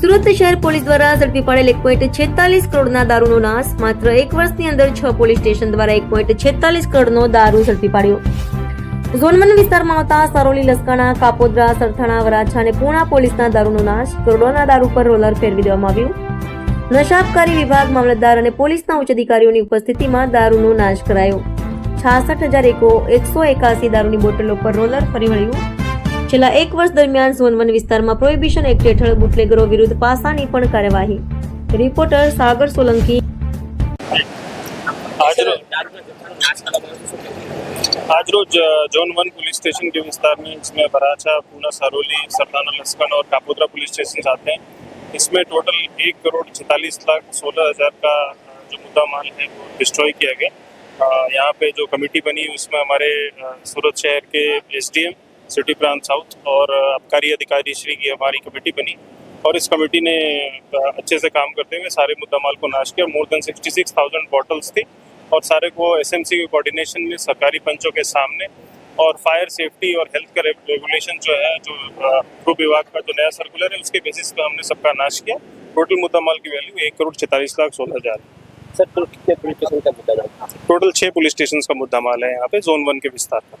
સુરત શહેર પોલીસ દ્વારા ઝડપી પાડેલ એક પોઈન્ટ છેતાલીસ કરોડના દારૂનો નાશ. માત્ર એક વર્ષની અંદર છ પોલીસ સ્ટેશન દ્વારા એક પોઈન્ટ છેતાલીસ કરોડનો દારૂ ઝડપી પાડ્યો. ઝોનવન વિસ્તારમાં આવતા સારોલી, લસકાણા, કાપોદ્રા, સરથાણા, વરાછા અને પૂણા પોલીસના દારૂનો નાશ કરોડોના દારૂ પર રોલર ફેરવી દેવામાં આવ્યું. નશાબકારી વિભાગ મામલતદાર અને પોલીસના ઉચ્ચ અધિકારીઓની ઉપસ્થિતિમાં દારૂનો નાશ કરાયો. છાસઠ હજાર એકો એકસો એકાસી દારૂની બોટલો પર રોલર ફરી વળ્યું. છેલ્લા એક વર્ષ દરમિયાન आज रोज जोन वन पुलिस स्टेशन के विस्तार में इसमें बराचा पूना सरोली सरदाना लस्कन और कापोद्रा पुलिस स्टेशन आते हैं इसमें टोटल एक करोड़ छतालीस लाख सोलह हज़ार का जो मुद्दा माल है वो डिस्ट्रॉय किया गया यहाँ पे जो कमेटी बनी, उसमें हमारे सूरत शहर के एसडीएम, सिटी प्रांत साउथ और आबकारी अधिकारी श्री की हमारी कमेटी बनी। और इस कमेटी ने अच्छे से काम करते हुए सारे मुद्दा माल को नाश किया। More than sixty six thousand bottles थी और सारे को एसएमसी के कोऑर्डिनेशन में, सरकारी पंचों के सामने और फायर सेफ्टी और हेल्थ का रेगुलेशन जो है, जो ग्रुप विभाग का जो नया सर्कुलर है, उसके बेसिस पर हमने सबका नाश किया। टोटल मुद्दा माल की वैल्यू एक करोड़ छितालीस लाख सोलह हज़ार। सर टोटल कितने पुलिस स्टेशन का मुद्दा टोटल छः पुलिस स्टेशन का मुद्दा माल है यहाँ पे, जोन वन के विस्तार का।